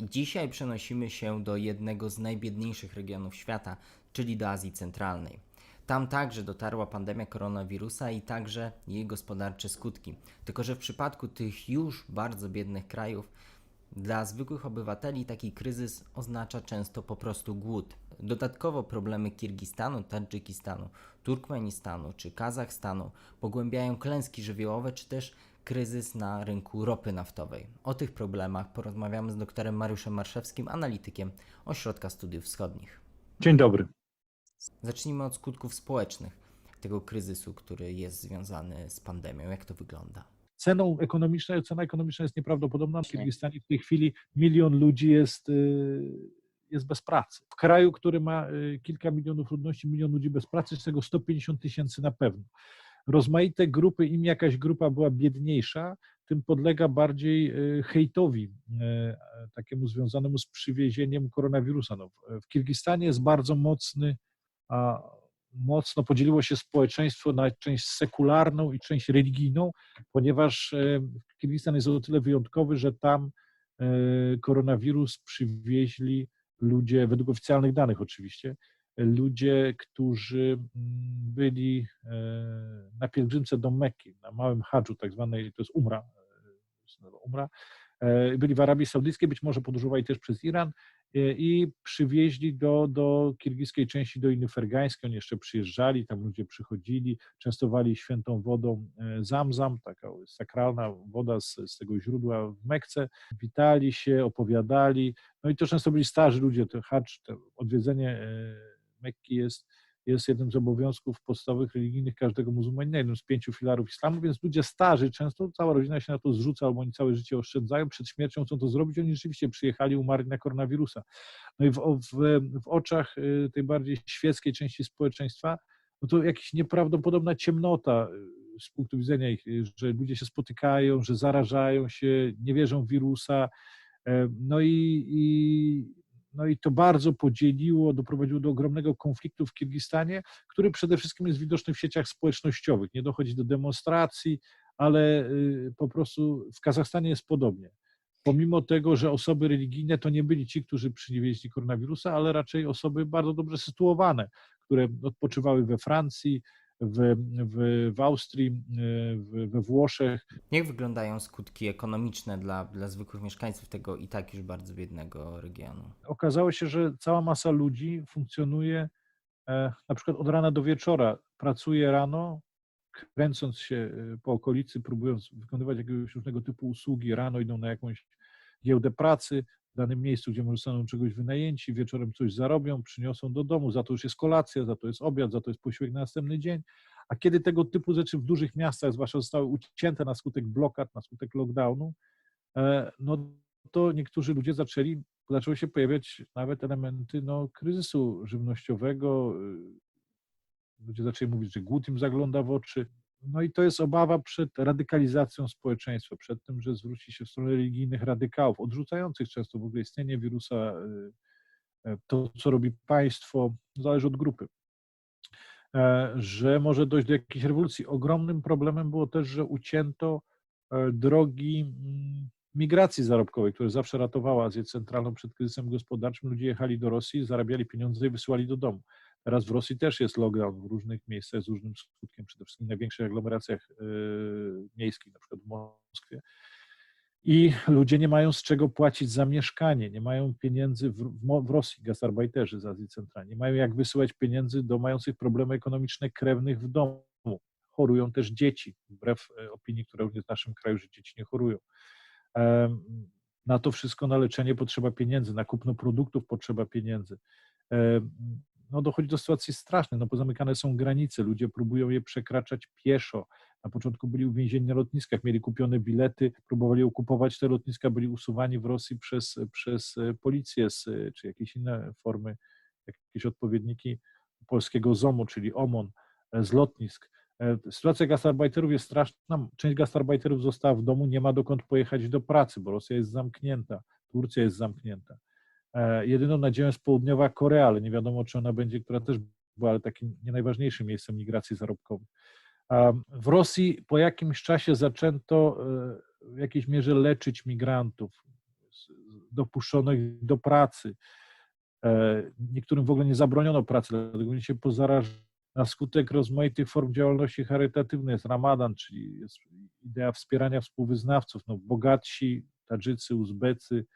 Dzisiaj przenosimy się do jednego z najbiedniejszych regionów świata, czyli do Azji Centralnej. Tam także dotarła pandemia koronawirusa i także jej gospodarcze skutki. Tylko, że w przypadku tych już bardzo biednych krajów, dla zwykłych obywateli taki kryzys oznacza często po prostu głód. Dodatkowo problemy Kirgistanu, Tadżykistanu, Turkmenistanu czy Kazachstanu pogłębiają klęski żywiołowe czy też kryzys na rynku ropy naftowej. O tych problemach porozmawiamy z doktorem Mariuszem Marszewskim, analitykiem Ośrodka Studiów Wschodnich. Dzień dobry. Zacznijmy od skutków społecznych tego kryzysu, który jest związany z pandemią. Jak to wygląda? Ceną ekonomiczną, cena ekonomiczna jest nieprawdopodobna. W Kirgistanie w tej chwili milion ludzi jest, y, jest bez pracy. W kraju, który ma y, kilka milionów ludności, milion ludzi bez pracy, z tego 150 tysięcy na pewno. Rozmaite grupy, im jakaś grupa była biedniejsza, tym podlega bardziej y, hejtowi, y, takiemu związanemu z przywiezieniem koronawirusa. No, w- Kirgistanie jest bardzo mocny, a, mocno podzieliło się społeczeństwo na część sekularną i część religijną, ponieważ e, Kirgistan jest o tyle wyjątkowy, że tam e, koronawirus przywieźli ludzie, według oficjalnych danych oczywiście, ludzie, którzy mm, byli e, na pielgrzymce do Mekki, na małym hadżu, tak zwanej, to jest Umra, e, Umra, e, byli w Arabii Saudyjskiej, być może podróżowali też przez Iran i przywieźli do, do kirgiskiej części Doliny Fergańskiej. Oni jeszcze przyjeżdżali, tam ludzie przychodzili, częstowali świętą wodą Zamzam, taka sakralna woda z, z tego źródła w Mekce. Witali się, opowiadali. No i to często byli starzy ludzie, to hacz, to odwiedzenie Mekki jest, jest jednym z obowiązków podstawowych religijnych każdego muzułmanina, jednym z pięciu filarów islamu, więc ludzie starzy, często cała rodzina się na to zrzuca, albo oni całe życie oszczędzają, przed śmiercią chcą to zrobić, oni rzeczywiście przyjechali, umarli na koronawirusa. No i w, w, w oczach y, tej bardziej świeckiej części społeczeństwa, no to jakaś nieprawdopodobna ciemnota y, z punktu widzenia ich, y, że ludzie się spotykają, że zarażają się, nie wierzą w wirusa. E, No i, i, no i to bardzo podzieliło, doprowadziło do ogromnego konfliktu w Kirgistanie, który przede wszystkim jest widoczny w sieciach społecznościowych. Nie dochodzi do demonstracji, ale y, po prostu w Kazachstanie jest podobnie pomimo tego, że osoby religijne to nie byli ci, którzy przywieźli koronawirusa, ale raczej osoby bardzo dobrze sytuowane, które odpoczywały we Francji, w, w, w Austrii, w, we Włoszech. Jak wyglądają skutki ekonomiczne dla, dla zwykłych mieszkańców tego i tak już bardzo biednego regionu? Okazało się, że cała masa ludzi funkcjonuje e, na przykład od rana do wieczora. Pracuje rano, kręcąc się e, po okolicy, próbując wykonywać jakiegoś różnego typu usługi. Rano idą na jakąś giełdę pracy w danym miejscu, gdzie może zostaną czegoś wynajęci, wieczorem coś zarobią, przyniosą do domu, za to już jest kolacja, za to jest obiad, za to jest posiłek na następny dzień. A kiedy tego typu rzeczy w dużych miastach, zwłaszcza zostały ucięte na skutek blokad, na skutek lockdownu, e, no to niektórzy ludzie zaczęli, zaczęły się pojawiać nawet elementy no, kryzysu żywnościowego. Ludzie zaczęli mówić, że głód im zagląda w oczy. No i to jest obawa przed radykalizacją społeczeństwa, przed tym, że zwróci się w stronę religijnych radykałów, odrzucających często w ogóle istnienie wirusa. y, y, To, co robi państwo, zależy od grupy. E, Że może dojść do jakiejś rewolucji. Ogromnym problemem było też, że ucięto e, drogi mm, migracji zarobkowej, która zawsze ratowała Azję Centralną przed kryzysem gospodarczym. Ludzie jechali do Rosji, zarabiali pieniądze i wysyłali do domu. Teraz w Rosji też jest lockdown w różnych miejscach z różnym skutkiem, przede wszystkim w największych aglomeracjach e, miejskich, na przykład w Moskwie. I ludzie nie mają z czego płacić za mieszkanie, nie mają pieniędzy w, w, Rosji, gasarbajterzy z Azji Centralnej, nie mają jak wysyłać pieniędzy do mających problemy ekonomiczne krewnych w domu. Chorują też dzieci, wbrew e, opinii, która również w naszym kraju, że dzieci nie chorują. Na to wszystko, na leczenie potrzeba pieniędzy, na kupno produktów potrzeba pieniędzy. No dochodzi do sytuacji strasznych, no pozamykane są granice, ludzie próbują je przekraczać pieszo. Na początku byli uwięzieni na lotniskach, mieli kupione bilety, próbowali okupować te lotniska, byli usuwani w Rosji przez, przez e, policję z, czy jakieś inne formy, jakieś odpowiedniki polskiego ZOMO, czyli OMON, e, z lotnisk. E, Sytuacja gastarbajterów jest straszna. Część gastarbajterów została w domu, nie ma dokąd pojechać do pracy, bo Rosja jest zamknięta, Turcja jest zamknięta. E, Jedyną nadzieją jest południowa Korea, ale nie wiadomo, czy ona będzie, która też była takim nie najważniejszym miejscem migracji zarobkowej. W Rosji po jakimś czasie zaczęto e, w jakiejś mierze leczyć migrantów. Dopuszczonych do pracy. E, Niektórym w ogóle nie zabroniono pracy, dlatego oni się pozarażali. Na skutek rozmaitych form działalności charytatywnej jest Ramadan, czyli jest idea wspierania współwyznawców. No, bogatsi Tadżycy, Uzbecy,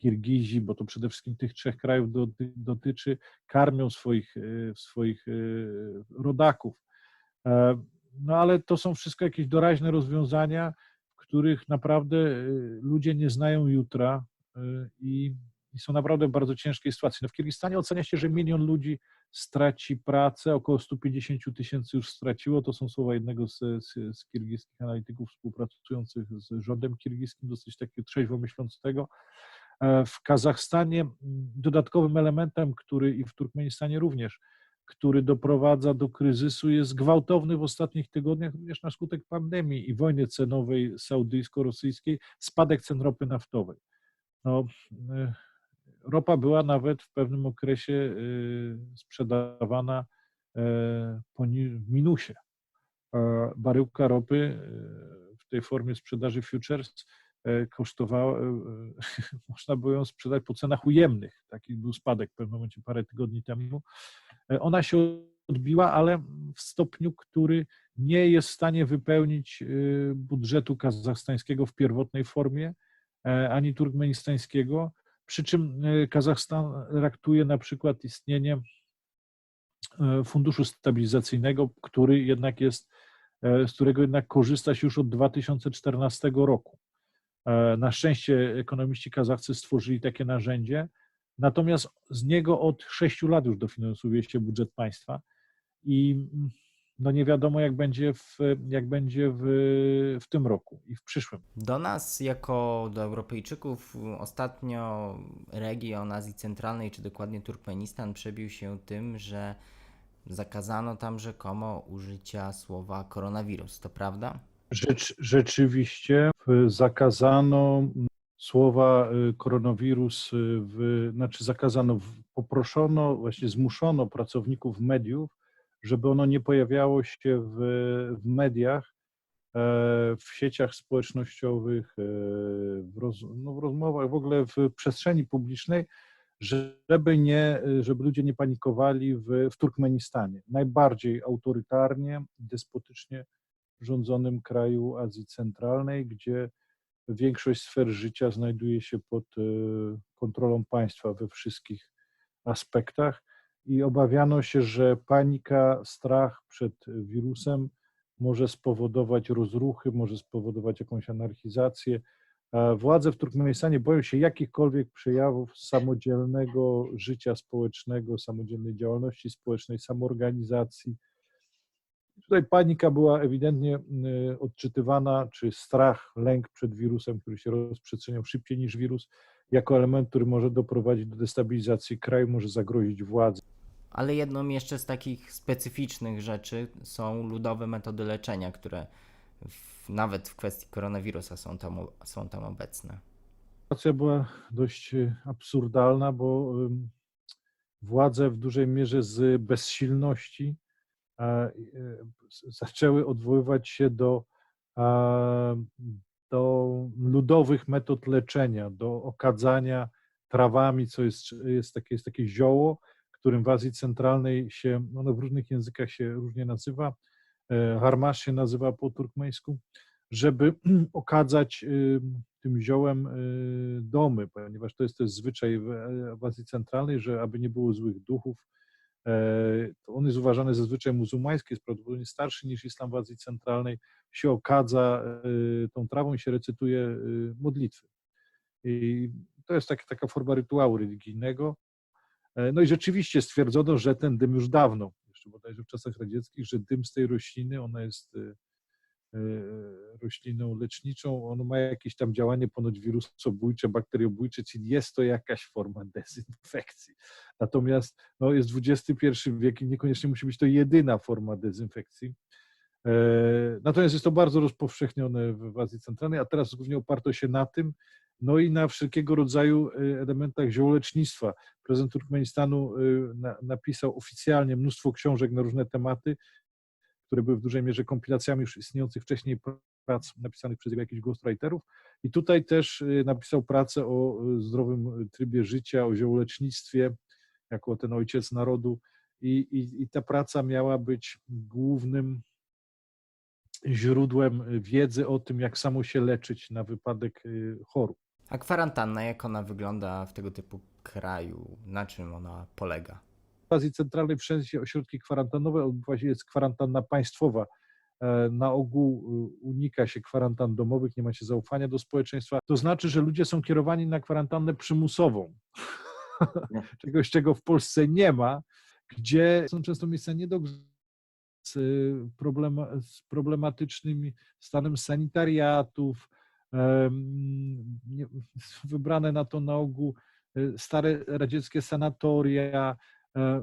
Kirgizi, bo to przede wszystkim tych trzech krajów doty, dotyczy, karmią swoich, e, swoich e, rodaków. E, No ale to są wszystko jakieś doraźne rozwiązania, w których naprawdę ludzie nie znają jutra i, i są naprawdę w bardzo ciężkiej sytuacji. No w Kirgistanie ocenia się, że milion ludzi straci pracę, około 150 tysięcy już straciło. To są słowa jednego z, z, z analityków współpracujących z rządem kirgiskim, dosyć takiego trzeźwo myślącego. E, W Kazachstanie dodatkowym elementem, który i w Turkmenistanie również, który doprowadza do kryzysu, jest gwałtowny w ostatnich tygodniach, również na skutek pandemii i wojny cenowej saudyjsko-rosyjskiej, spadek cen ropy naftowej. No, e, ropa była nawet w pewnym okresie e, sprzedawana w minusie. Baryłka ropy w tej formie sprzedaży futures kosztowała, e, można było ją sprzedać po cenach ujemnych. Taki był spadek w pewnym momencie parę tygodni temu. E, Ona się odbiła, ale w stopniu, który nie jest w stanie wypełnić e, budżetu kazachstańskiego w pierwotnej formie, e, ani turkmenistańskiego. Przy czym e, Kazachstan traktuje na przykład istnienie e, funduszu stabilizacyjnego, który jednak jest, e, z którego jednak korzysta się już od 2014 roku. E, Na szczęście ekonomiści kazachscy stworzyli takie narzędzie, natomiast z niego od 6 lat już dofinansowuje się budżet państwa i mm, no nie wiadomo jak będzie w, jak będzie w, w tym roku i w przyszłym. Do nas, jako do Europejczyków, ostatnio region Azji Centralnej, czy dokładnie Turkmenistan, przebił się tym, że zakazano tam rzekomo użycia słowa koronawirus. To prawda? Rzecz, rzeczywiście zakazano słowa y, koronawirus, y, w, znaczy zakazano, poproszono, właśnie zmuszono pracowników mediów, żeby ono nie pojawiało się w, w mediach, e, w sieciach społecznościowych, e, w, roz, no w rozmowach, w ogóle w przestrzeni publicznej, żeby, nie, żeby ludzie nie panikowali w, w Turkmenistanie. Najbardziej autorytarnie, despotycznie rządzonym kraju Azji Centralnej, gdzie większość sfer życia znajduje się pod e, kontrolą państwa we wszystkich aspektach i obawiano się, że panika, strach przed wirusem może spowodować rozruchy, może spowodować jakąś anarchizację. Władze w Turkmenistanie boją się jakichkolwiek przejawów samodzielnego życia społecznego, samodzielnej działalności społecznej, samoorganizacji. Tutaj panika była ewidentnie y, odczytywana, czy strach, lęk przed wirusem, który się rozprzestrzeniał szybciej niż wirus, jako element, który może doprowadzić do destabilizacji kraju, może zagrozić władzy. Ale jedną jeszcze z takich specyficznych rzeczy są ludowe metody leczenia, które w, nawet w kwestii koronawirusa są tam, są tam obecne. Sytuacja była dość y, absurdalna, bo władze w dużej mierze z bezsilności zaczęły odwoływać się do, do ludowych metod leczenia, do okadzania trawami, co jest, jest, takie, jest takie zioło, którym w Azji Centralnej się, ono w różnych językach się różnie nazywa, e, harmasz się nazywa po turkmeńsku, żeby okadzać y, tym ziołem y, domy, ponieważ to jest też zwyczaj w, w Azji Centralnej, że aby nie było złych duchów, e, to on jest uważany za zwyczaj muzułmański, jest prawdopodobnie starszy niż islam w Azji Centralnej, się okadza y, tą trawą i się recytuje y, modlitwy. I to jest tak, taka forma rytuału religijnego. E, No i rzeczywiście stwierdzono, że ten dym już dawno, jeszcze bodajże w czasach radzieckich, że dym z tej rośliny, ona jest rośliną leczniczą, ono ma jakieś tam działanie ponoć wirusobójcze, bakteriobójcze, czyli jest to jakaś forma dezynfekcji. Natomiast no, jest XXI wiek i niekoniecznie musi być to jedyna forma dezynfekcji. E, Natomiast jest to bardzo rozpowszechnione w Azji Centralnej, a teraz głównie oparto się na tym, no i na wszelkiego rodzaju elementach ziołolecznictwa. Prezydent Turkmenistanu na- napisał oficjalnie mnóstwo książek na różne tematy, które były w dużej mierze kompilacjami już istniejących wcześniej prac napisanych przez jakichś ghostwriterów I tutaj też y, napisał pracę o y, zdrowym trybie życia, o ziołolecznictwie, jako ten ojciec narodu. I, i, I ta praca miała być głównym źródłem wiedzy o tym, jak samo się leczyć na wypadek y, chorób. A kwarantanna, jak ona wygląda w tego typu kraju? Na czym ona polega? W Azji Centralnej wszędzie ośrodki kwarantannowe, odbywa się jest kwarantanna państwowa. E, Na ogół y, unika się kwarantan domowych, nie ma się zaufania do społeczeństwa. To znaczy, że ludzie są kierowani na kwarantannę przymusową. Czegoś, czego w Polsce nie ma, gdzie są często miejsca nie do z, y, problema, z problematycznym stanem sanitariatów, wybrane na to na ogół stare radzieckie sanatoria, e,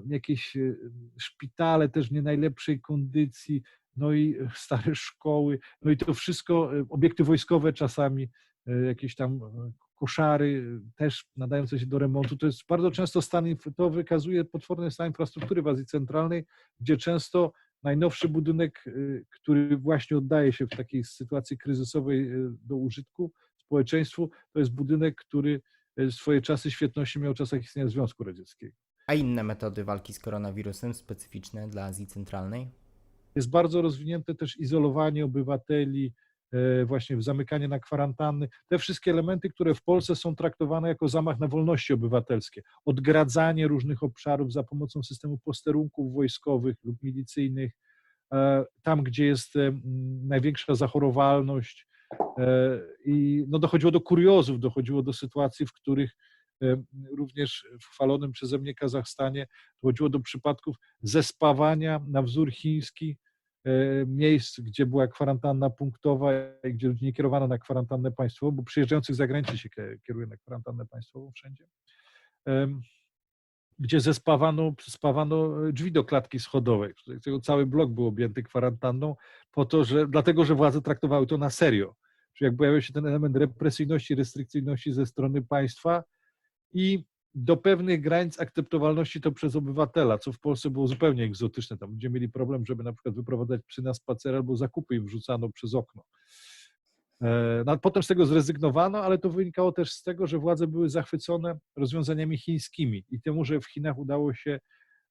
jakieś y, szpitale też w nie najlepszej kondycji, no i stare szkoły, no i to wszystko, obiekty wojskowe czasami, jakieś tam koszary też nadające się do remontu. To jest bardzo często stan, to wykazuje potworny stan infrastruktury w Azji Centralnej, gdzie często najnowszy budynek, który właśnie oddaje się w takiej sytuacji kryzysowej do użytku społeczeństwu, to jest budynek, który swoje czasy świetności miał w czasach istnienia Związku Radzieckiego. A inne metody walki z koronawirusem specyficzne dla Azji Centralnej? Jest bardzo rozwinięte też izolowanie obywateli, e, właśnie zamykanie na kwarantanny. Te wszystkie elementy, które w Polsce są traktowane jako zamach na wolności obywatelskie. Odgradzanie różnych obszarów za pomocą systemu posterunków wojskowych lub milicyjnych, e, tam gdzie jest największa zachorowalność. E, I no, dochodziło do kuriozów, dochodziło do sytuacji, w których również w chwalonym przeze mnie Kazachstanie dochodziło do przypadków zespawania na wzór chiński e, miejsc, gdzie była kwarantanna punktowa i gdzie ludzi nie kierowano na kwarantannę państwową, bo przyjeżdżających z zagranicy się kieruje na kwarantannę państwową wszędzie, gdzie zespawano spawano drzwi do klatki schodowej. cały blok był objęty kwarantanną, po to, że, dlatego, że władze traktowały to na serio. Czyli jak pojawiał się ten element represyjności, restrykcyjności ze strony państwa i do pewnych granic akceptowalności to przez obywatela, co w Polsce było zupełnie egzotyczne. Tam ludzie mieli problem, żeby na przykład wyprowadzać psy na spacer albo zakupy im wrzucano przez okno. E, No, potem z tego zrezygnowano, ale to wynikało też z tego, że władze były zachwycone rozwiązaniami chińskimi i temu, że w Chinach udało się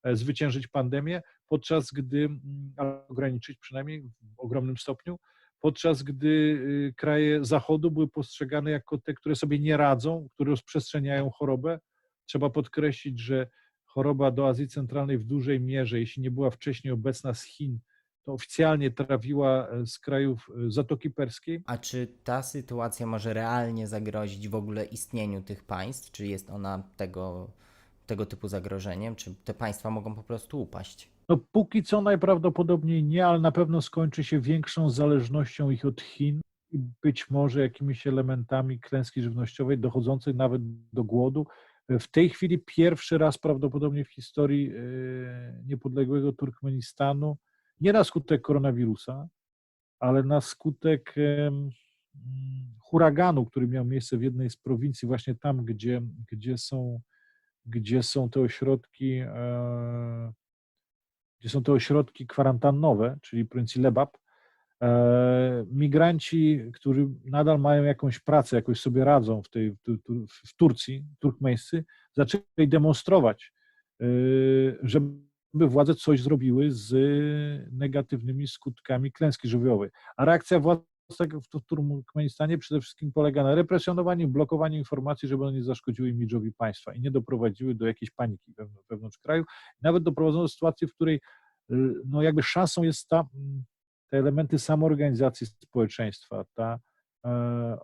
e, zwyciężyć pandemię, podczas gdy, mm, ograniczyć przynajmniej w ogromnym stopniu, podczas gdy y, kraje Zachodu były postrzegane jako te, które sobie nie radzą, które rozprzestrzeniają chorobę. Trzeba podkreślić, że choroba do Azji Centralnej w dużej mierze, jeśli nie była wcześniej obecna z Chin, to oficjalnie trafiła e, z krajów e, Zatoki Perskiej. A czy ta sytuacja może realnie zagrozić w ogóle istnieniu tych państw? Czy jest ona tego, tego typu zagrożeniem? Czy te państwa mogą po prostu upaść? No póki co najprawdopodobniej nie, ale na pewno skończy się większą zależnością ich od Chin i być może jakimiś elementami klęski żywnościowej dochodzącej nawet do głodu. W tej chwili pierwszy raz prawdopodobnie w historii e, niepodległego Turkmenistanu, nie na skutek koronawirusa, ale na skutek huraganu, który miał miejsce w jednej z prowincji, właśnie tam, gdzie, gdzie, są, gdzie są te ośrodki, e, gdzie są te ośrodki kwarantannowe, czyli prowincji Lebap, e, migranci, którzy nadal mają jakąś pracę, jakoś sobie radzą w, tej, w, tu- w Turcji, turkmeńscy, zaczęli demonstrować, e, żeby władze coś zrobiły z negatywnymi skutkami klęski żywiołowej. A reakcja władz w Turkmenistanie przede wszystkim polega na represjonowaniu, blokowaniu informacji, żeby one nie zaszkodziły imidżowi państwa i nie doprowadziły do jakiejś paniki wewn- wewnątrz kraju. Nawet doprowadzono do sytuacji, w której no jakby szansą jest ta, te elementy samoorganizacji społeczeństwa, ta e,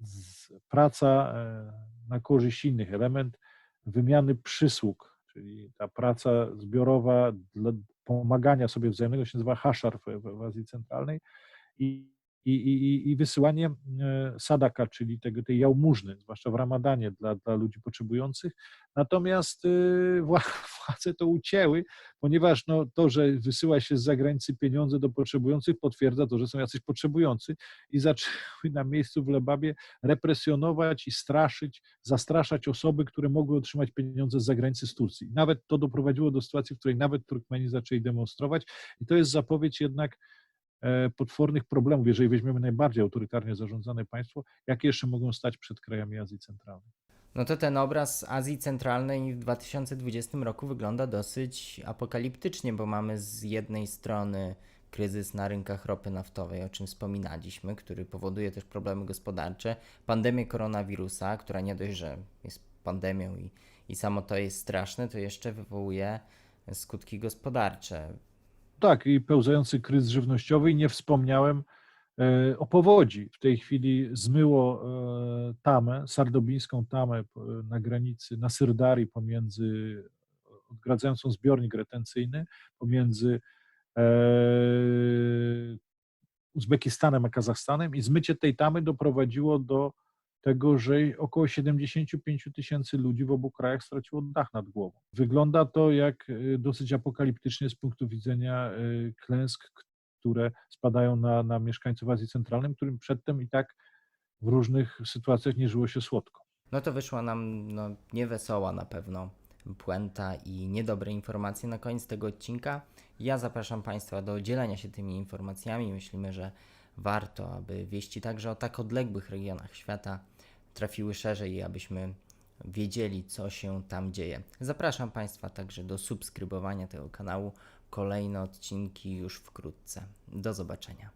z, praca e, na korzyść innych, element wymiany przysług, czyli ta praca zbiorowa dla pomagania sobie wzajemnego się nazywa haszar w, w Azji Centralnej i, i, i, i wysyłanie e, sadaka, czyli tego, tej jałmużny, zwłaszcza w ramadanie dla, dla ludzi potrzebujących. Natomiast y, wła- władze to ucięły, ponieważ no, to, że wysyła się z zagranicy pieniądze do potrzebujących, potwierdza to, że są jacyś potrzebujący i zaczęły na miejscu w Lebabie represjonować i straszyć, zastraszać osoby, które mogły otrzymać pieniądze z zagranicy z Turcji. Nawet to doprowadziło do sytuacji, w której nawet Turkmeni zaczęli demonstrować i to jest zapowiedź jednak potwornych problemów, jeżeli weźmiemy najbardziej autorytarnie zarządzane państwo, jakie jeszcze mogą stać przed krajami Azji Centralnej. No to ten obraz Azji Centralnej w 2020 roku wygląda dosyć apokaliptycznie, bo mamy z jednej strony kryzys na rynkach ropy naftowej, o czym wspominaliśmy, który powoduje też problemy gospodarcze, pandemię koronawirusa, która nie dość, że jest pandemią i, i samo to jest straszne, to jeszcze wywołuje skutki gospodarcze. Tak, i pełzający kryzys żywnościowy i nie wspomniałem e, o powodzi. W tej chwili zmyło e, tamę, sardobińską tamę po- na granicy, na Syrdarii pomiędzy, odgradzającą zbiornik retencyjny, pomiędzy e, Uzbekistanem a Kazachstanem i zmycie tej tamy doprowadziło do tego, że około 75 tysięcy ludzi w obu krajach straciło dach nad głową. Wygląda to jak e, dosyć apokaliptycznie z punktu widzenia e, klęsk, które spadają na, na mieszkańców Azji Centralnej, którym przedtem i tak w różnych sytuacjach nie żyło się słodko. No to wyszła nam no, niewesoła na pewno puenta i niedobre informacje na koniec tego odcinka. Ja zapraszam Państwa do dzielenia się tymi informacjami. Myślimy, że warto, aby wieści także o tak odległych regionach świata trafiły szerzej i abyśmy wiedzieli, co się tam dzieje. Zapraszam Państwa także do subskrybowania tego kanału. Kolejne odcinki już wkrótce. Do zobaczenia.